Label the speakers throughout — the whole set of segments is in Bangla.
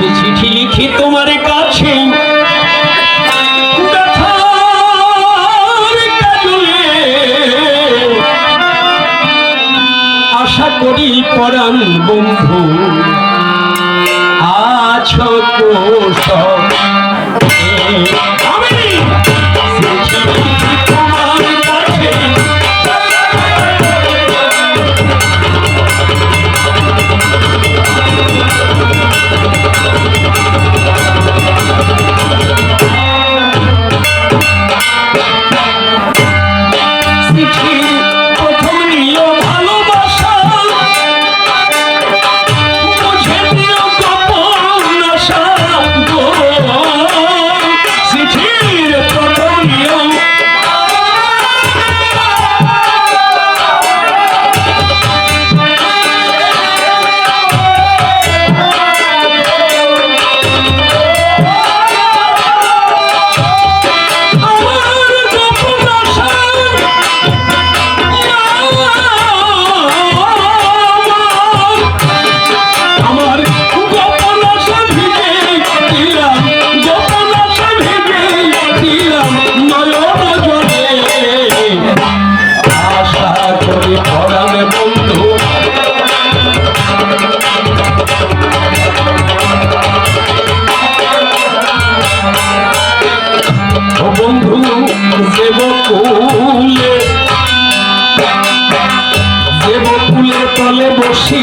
Speaker 1: আমি চিঠি দেব ফুলে। দেব ফুলের তলে বসি।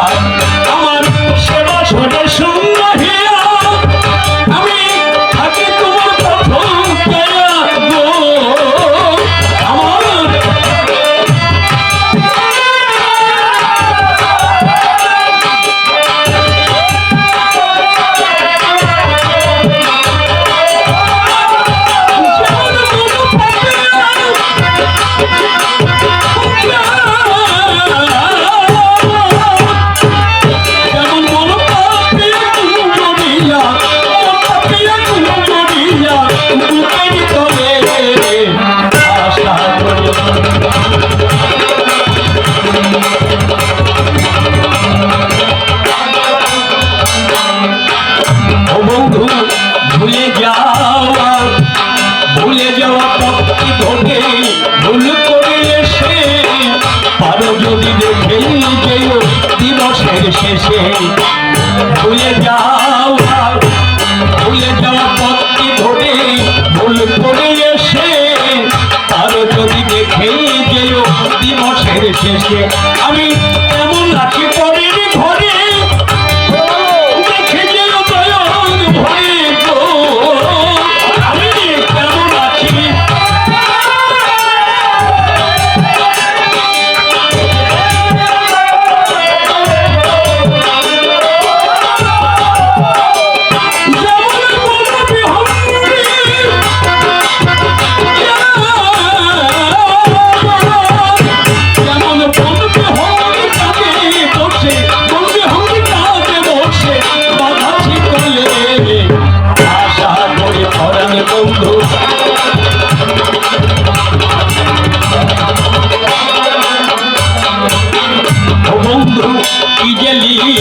Speaker 1: Yes, yes, yes. I mean,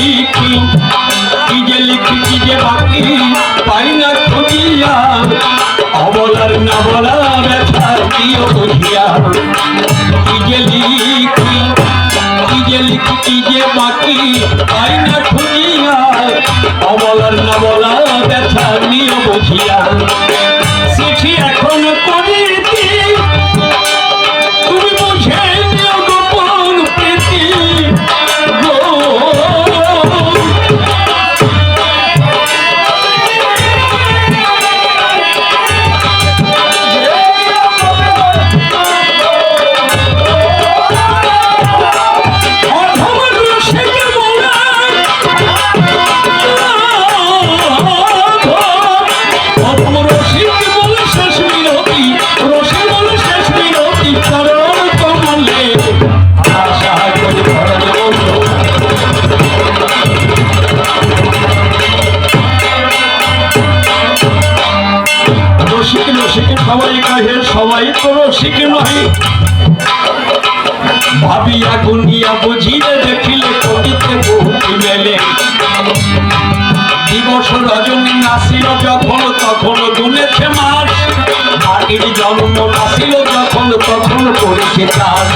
Speaker 1: লিখি, কি যে লিখি, কি যে বাকি পাই না খুঁজিয়া। অবলার না বলা ব্যথা দিও বুঝিয়া কি যে লিখি, কি যে লিখি, কি যে বাকি পাই না খুঁজিয়া। অবলার না বলা ব্যথা নিও বুঝিয়া ভাবিয়া গুনিয়া বুঝিলে, দেখিলে কবিতে বহুটি মেলে। দিবস রজনী নাসিল যখন, তখন গুনেছে মাস। মাটির জন্ম নাসিল যখন, তখন করেছে চাষ।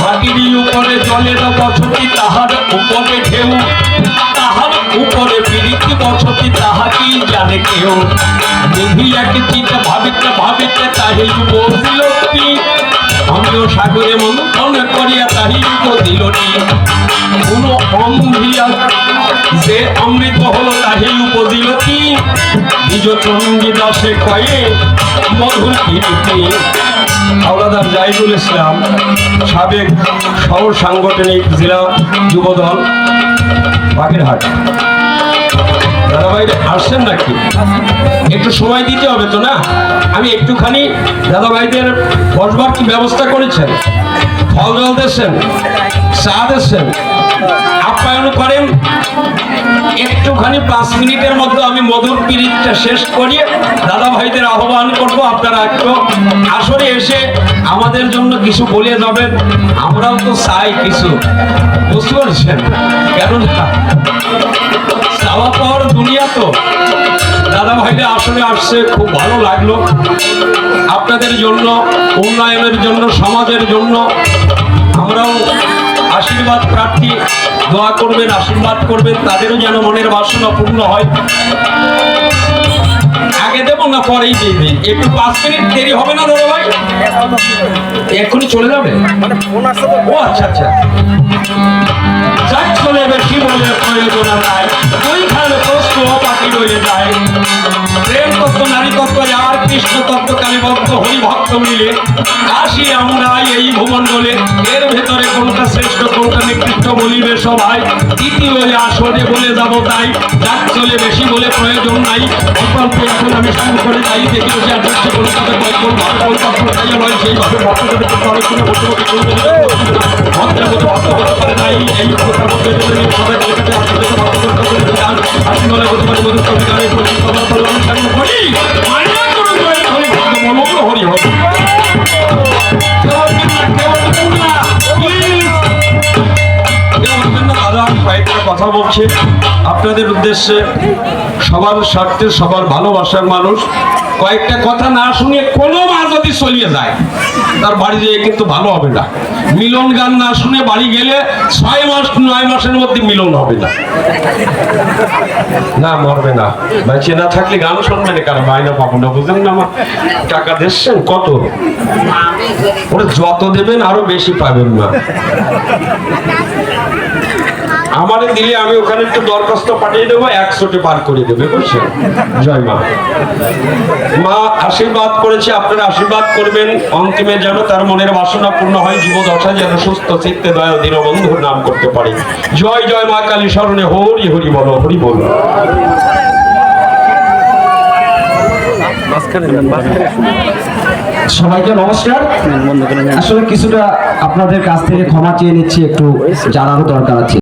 Speaker 1: মাটির উপরে জলের বসতি, তাহার উপরে ঢেউ। তাহার উপরে বিরিতি বসতি, তাহা কি জানে কেউ? এক চিন্তা ভাবিতে ভাবিতে তাহিল বসিল আমিও সাগরে মন্থন করিয়া তাহিল দিল কোন অম্ভিয়া যে অমৃত হলো তাহি উপদিল কি? নিজ চন্ডী দাসে কয়ে মধুর কীর্তি। হাওলাদার জাহিদুল ইসলাম, সাবেক সহ সাংগঠনিক জেলা যুবদল, বাগেরহাট। দাদাভাই আসছেন নাকি? একটু সময় দিতে হবে তো না? আমি একটুখানি দাদাভাইদের বসবার কি ব্যবস্থা করেছেন? আপ্যায়ন করেন? একটুখানি পাঁচ মিনিটের মধ্যে আমি মধুর পিরিতটা শেষ করিয়ে দাদা ভাইদের আহ্বান করব আপনারা একটু আসরে এসে আমাদের জন্য কিছু বলে যাবেন। আমরাও তো চাই কিছু। বুঝতে পারছেন? কেননা দাদা ভাইরা আসলে আসছে, খুব ভালো লাগল। আপনাদের জন্য, উন্নয়নের জন্য, সমাজের জন্য আমরাও আশীর্বাদ প্রার্থী, দোয়া করবেন, আশীর্বাদ করবেন, তাদেরও যেন মনের বাসনা পূর্ণ হয়। আগে দেবো না পরেই দিয়ে একটু পাঁচ মিনিট দেরি হবে না দাদা ভাই? এক্ষুনি চলে যাবে? ও আচ্ছা আচ্ছা। যাক চলে বেশি বলে প্রয়োজন নাই। দুই খালে প্রশ্ন বাকি রয়ে যায়। প্রেম তত্ত্ব নারী তত্ত্ব আর কৃষ্ণ তত্ত্ব হরিভক্ত মিলে আসি আমরা এই ভূমণ্ডলে। এর ভেতরে কোনটা নিকৃষ্ট বলিবে সবাই দ্বিতীয় আসরে বলে যাব তাই যাক চলে বেশি বলে প্রয়োজন নাই অল্প এখন আমি শুরু করে যাই দেখি যে আদর্শ কলকাতা কয়েকজন সেইভাবে কথা বলতে গেলে হরি হরি আমি কয়েকটা কথা বলছি। আপনাদের উদ্দেশ্যে সবার স্বার্থে, সবার ভালোবাসার মানুষ। কয়েকটা কথা না শুনে কোনো মা যদি চলিয়ে যায়, তার বাড়ি যেয়ে কিন্তু ভালো হবে না। মিলন গান না শুনে বাড়ি গেলে ছয় মাস, নয় মাসের মধ্যে মিলন হবে না। না, মরবে না। ভাই, চেনা থাকলে গান শুনবে না, কারণ বাইনা পাবো না, বুঝলেন না আমার? টাকা দিচ্ছেন, কত? ওরা যত দেবেন, আরও বেশি পাবেন না। আমারে দিলে আমি ওখানে একটু দরখাস্ত পাঠিয়ে দেবো একশোটি পার করে দেবে বুঝছেন? জয় মা। মা আশীর্বাদ করেছে আপনারা আশীর্বাদ করবেন। অন্তিমে যেন তার মনের বাসনা পূর্ণ হয় জীবদশা যেন সুস্থ চিত্তে দয়া দীনবন্ধুর নাম করতে পারে। জয় জয় মা কালী স্মরণে হরি হরি বলো হরি বলো।
Speaker 2: সবাইকে নমস্কার। আসলে কিছুটা আপনাদের কাছ থেকে ক্ষমা চেয়ে নিচ্ছি একটু জানারও দরকার আছে।